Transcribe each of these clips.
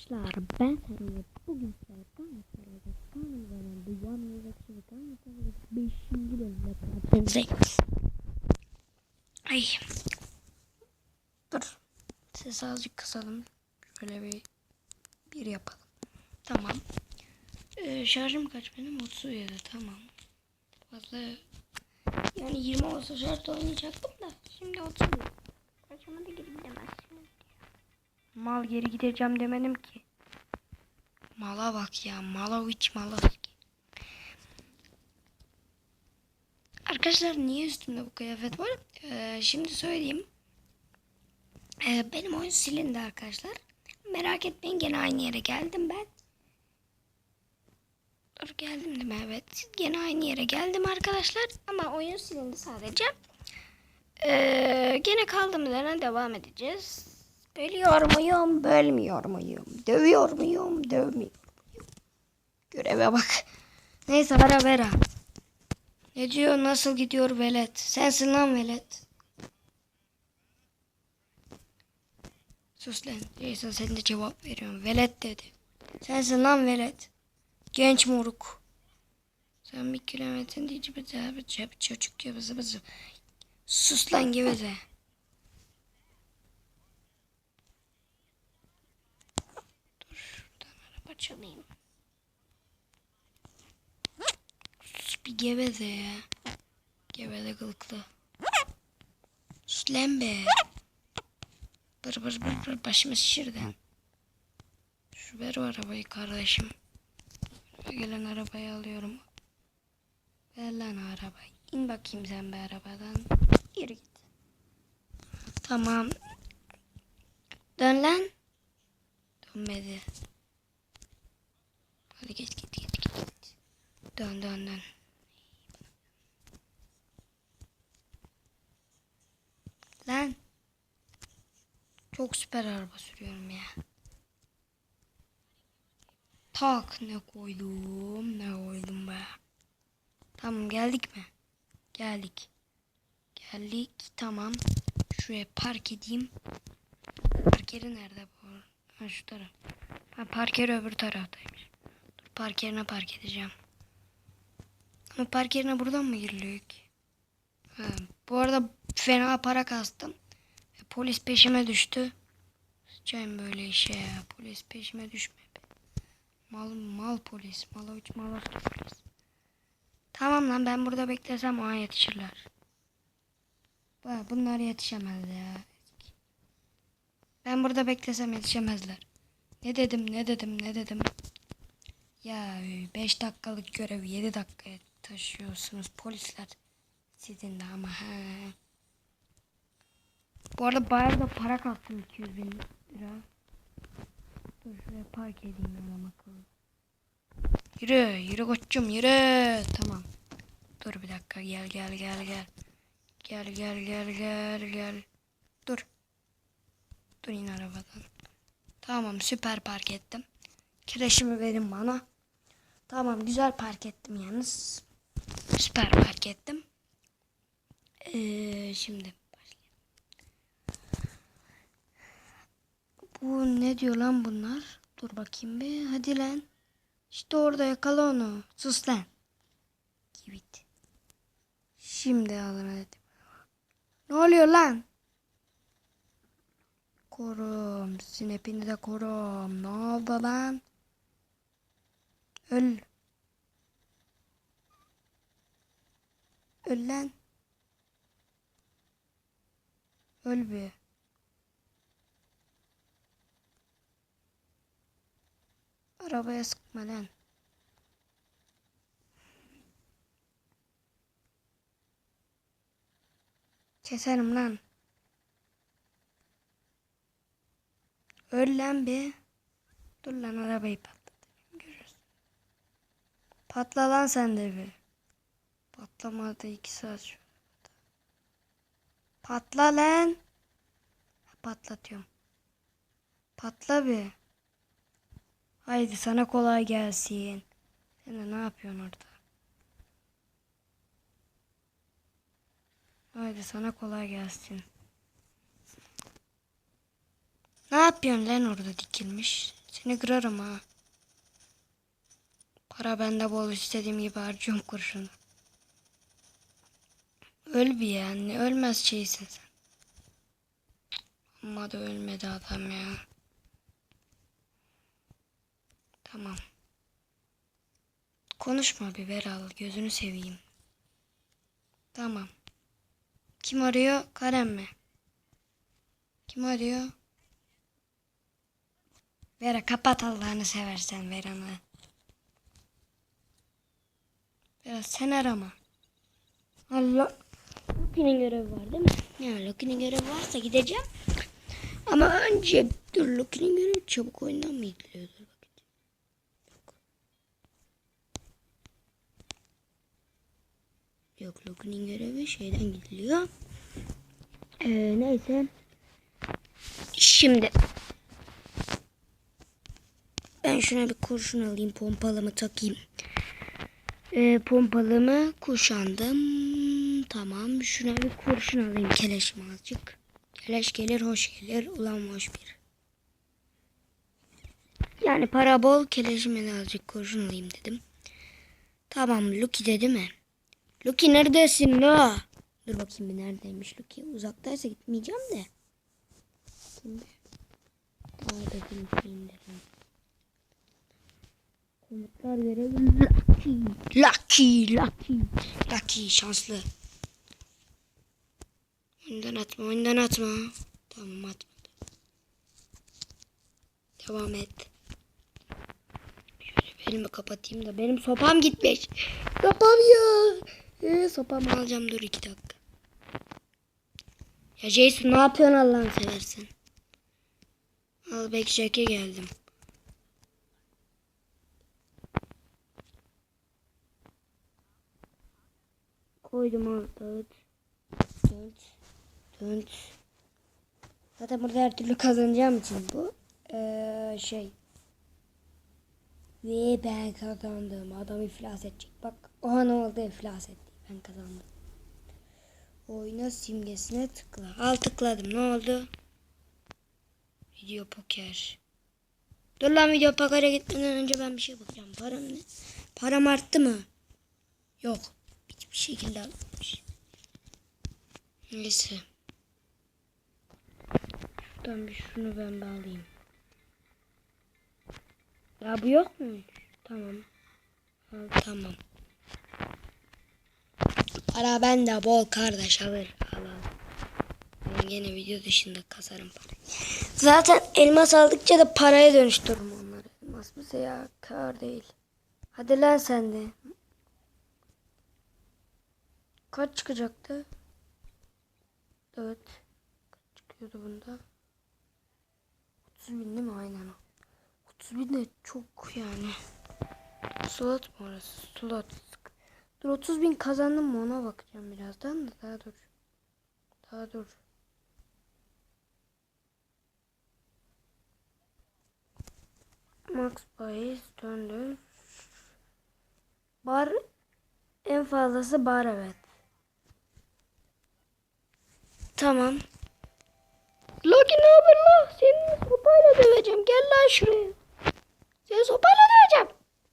Arkadaşlar ben Serhat. Bugün sizlerle Galatasaray'da tam zaman dünyanın yönetimi ve Galatasaray'da 5. bölümde karşınızdayız. Ay. Dur. Sesi azıcık kısalım. Şöyle bir bir yapalım. Tamam. Ee, şarjım kaç benim? 37 tamam. Fazla yani 20 olsa şart oynayacaktım da şimdi 37. Kaçama da geri gidemezsin. Mal geri gideceğim demedim ki. Mala bak ya. Mala hiç mala. Arkadaşlar niye üstümde bu kıyafet var? Ee, şimdi söyleyeyim. Ee, benim oyun silindi arkadaşlar. Merak etmeyin gene aynı yere geldim ben. Dur geldim değil mi? Evet. Gene aynı yere geldim arkadaşlar. Ama oyun silindi sadece. Ee, gene kaldığımız yerden devam edeceğiz. Bölüyor muyum, bölmüyor muyum? Dövüyor muyum, dövmüyor muyum? Göreve bak. Neyse vera vera. Ne diyor, nasıl gidiyor velet? Sensin lan velet. Sus lan. Jason sen de cevap veriyorum. Velet dedi. Sensin lan velet. Genç moruk. Sen bir kilometrin diye bıcı bıcı çocuk gibi. Sus lan geveze. Dur şuradan Sus bir geveze ya. Geveze kılıklı. Sus lan be. Bır bır bır bır başımı şişirdi. Şu ver o arabayı kardeşim. Gelen arabayı alıyorum. Ver lan arabayı. İn bakayım sen be arabadan. Yürü git. Tamam. Dön lan. Dönmedi. Hadi git git git git. git. Dön dön dön. Lan. Çok süper araba sürüyorum ya. Tak ne koydum ne koydum be. Tamam geldik mi? Geldik. Geldik tamam. Şuraya park edeyim. Park yeri nerede bu? Ha şu taraf. Ha park yeri öbür taraftaymış. Park yerine park edeceğim. Ama park yerine buradan mı giriliyor ki? Ha, bu arada fena para kastım. E, Polis peşime düştü. Sıçayım böyle işe ya. Polis peşime düşme. Mal mal polis. Mal avuç mal avuç polis. Tamam lan ben burada beklesem ona yetişirler. Bunlar yetişemez ya. Ben burada beklesem yetişemezler. Ne dedim ne dedim ne dedim. Ya 5 dakikalık görevi 7 dakikaya taşıyorsunuz polisler. Sizin de ama he. Bu arada bayağı da para kastım 200 bin lira. Dur şuraya park edeyim adam akıllı. Yürü, yürü koçum yürü. Tamam. Dur bir dakika gel gel gel gel. Gel gel gel gel gel. Dur. Dur in arabadan. Tamam süper park ettim. Kireçimi verin bana. Tamam güzel park ettim yalnız. Süper park ettim. Ee, şimdi başlayalım. Bu ne diyor lan bunlar? Dur bakayım bir. Hadi lan. İşte orada yakala onu. Sus lan. Git. Şimdi alın hadi. Ne oluyor lan? Korum. Sizin hepinize de korum. Ne oldu lan? Öl. Öl lan. Öl bir. Arabaya sıkma lan. Keserim lan. Öl lan bir. Dur lan arabayı patlatayım. Patla lan sen de bir. Patlamadı iki saat şu. Patla lan. Patlatıyorum. Patla bir. Haydi sana kolay gelsin. Sen de ne yapıyorsun orada? Haydi sana kolay gelsin. Ne yapıyorsun lan orada dikilmiş? Seni kırarım ha. Para bende bol istediğim gibi harcıyorum kurşunu. Öl bir yani. Ölmez şeysin sen. Ama da ölmedi adam ya. Tamam. Konuşma bir Beral. Gözünü seveyim. Tamam. Kim arıyor? Karen mi? Kim arıyor? Vera kapat Allah'ını seversen Vera'nı. Vera sen arama. Allah. Loki'nin görevi var değil mi? Ya Loki'nin görevi varsa gideceğim. Ama önce dur Loki'nin görevi çabuk oyundan mı gidiliyor? Dur bakayım. Yok. Yok Loki'nin görevi şeyden gidiliyor. Ee, neyse. Şimdi ben şuna bir kurşun alayım. Pompalımı takayım. Ee, pompalımı kuşandım. Tamam. Şuna bir kurşun alayım. Keleşim azıcık. Keleş gelir hoş gelir. Ulan hoş bir. Yani para bol keleşime de azıcık kurşun alayım dedim. Tamam Lucky dedi mi? Lucky neredesin la? Dur bakayım bir neredeymiş Lucky. Uzaktaysa gitmeyeceğim de. Şimdi. Daha dedim şeyim dedim. Komutlar görevi Lucky. Lucky, Lucky. Lucky şanslı. Önden atma, önden atma. Tamam atmadı. Devam et. Şöyle elimi kapatayım da benim sopam gitmiş. Sopam ya. Ee, sopamı alacağım dur iki dakika. Ya Jason ne yapıyorsun Allah'ını seversen. Al Backjack'e geldim. Koydum al dört. Dört. Dört. Zaten burada her türlü kazanacağım için bu. Ee, şey. Ve ben kazandım. Adam iflas edecek. Bak o an oldu iflas etti. Ben kazandım. Oyna simgesine tıkla. Al tıkladım. Ne oldu? Video poker. Dur lan video pokere gitmeden önce ben bir şey bakacağım. Param ne? Param arttı mı? Yok. Hiçbir şekilde artmamış. Neyse. Şuradan bir şunu ben bir alayım. Ya bu yok mu? Tamam. Al, tamam. Para bende bol kardeş alır. Al al. Ben gene video dışında kasarım parayı. Zaten elmas aldıkça da paraya dönüştürürüm onları. Elmas bize ya kar değil. Hadi lan sen de. Kaç çıkacaktı? Evet. Kaç çıkıyordu bunda? 30 bin değil mi? Aynen o. 30 bin de çok yani. Slot mu orası? Slot. Dur 30 bin kazandım mı ona bakacağım birazdan da daha dur. Daha dur. Max bahis döndür. Bar en fazlası bar evet. Tamam. Loki ne haber la? Seni sopayla döveceğim. Gel lan şuraya. Seni sopayla döveceğim.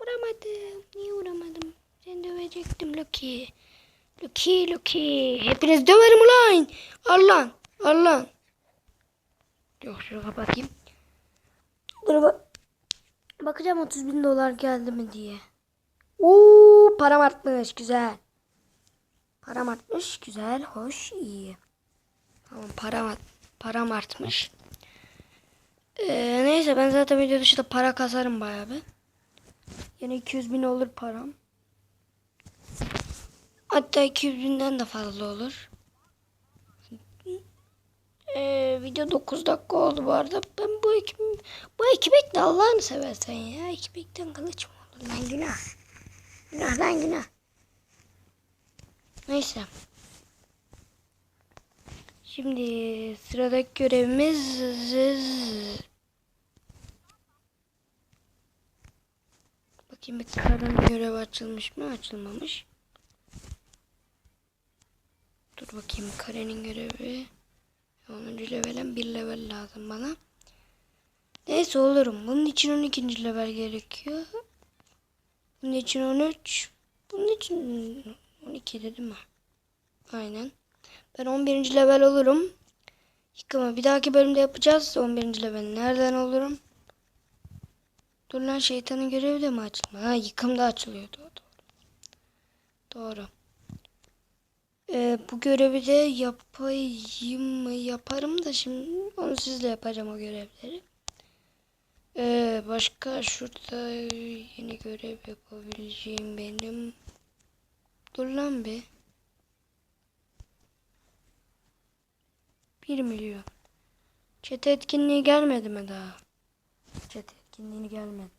Vuramadım. Niye vuramadım? Seni dövecektim Loki. Loki, Loki. Hepiniz döverim ulan. Allah, Allah. Yok şunu kapatayım. Dur bak. Bakacağım 30 bin dolar geldi mi diye. Uuu param artmış güzel. Param artmış güzel hoş iyi. Tamam param, param artmış. Ee, neyse ben zaten video dışında para kasarım bayağı bir. Yani 200 bin olur param. Hatta 200 binden de fazla olur. Ee, video 9 dakika oldu bu arada. Ben bu ekip bu ekmek de Allah'ını seversen ya. Ekmekten kılıç mı olur lan günah. Günah lan günah. Neyse. Şimdi sıradaki görevimiz Bakayım bir karın görevi açılmış mı? Açılmamış. Dur bakayım karenin görevi. 10. level'en bir level lazım bana. Neyse olurum. Bunun için 12. level gerekiyor. Bunun için 13. Bunun için 12 dedim mi? Aynen. Ben 11. level olurum. Yıkama bir dahaki bölümde yapacağız. 11. level nereden olurum? Dur lan şeytanın görevi de mi açılma? Ha yıkımda açılıyor. Doğru. Doğru. Doğru. Ee, bu görevi de yapayım mı? Yaparım da şimdi onu sizle yapacağım o görevleri. Ee, başka şurada yeni görev yapabileceğim benim. Dur lan bir. 1 milyon. Çete etkinliği gelmedi mi daha? Çete etkinliği gelmedi.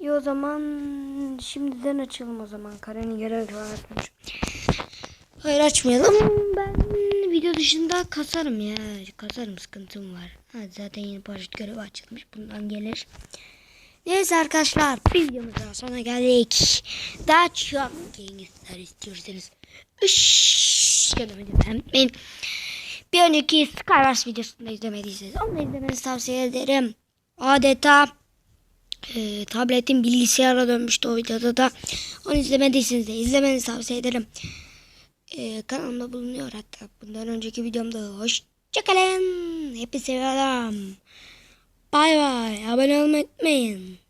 İyi o zaman şimdiden açalım o zaman. Karenin falan açmış. Hayır açmayalım. Ben video dışında kasarım ya. Kasarım sıkıntım var. Ha, zaten yeni paraşüt görevi açılmış. Bundan gelir. Neyse arkadaşlar videomuzdan sonra geldik. Daha çok gençler istiyorsanız. Üş, canımı unutmayın. Bir önceki Skywars videosunu da izlemediyseniz onu da izlemenizi tavsiye ederim. Adeta e, tabletin bilgisayara dönmüştü o videoda da. Onu izlemediyseniz de izlemenizi tavsiye ederim. E, kanalımda bulunuyor hatta bundan önceki videomda. Hoşçakalın. Hepinizi seviyorum. Bay bay. Abone olmayı unutmayın.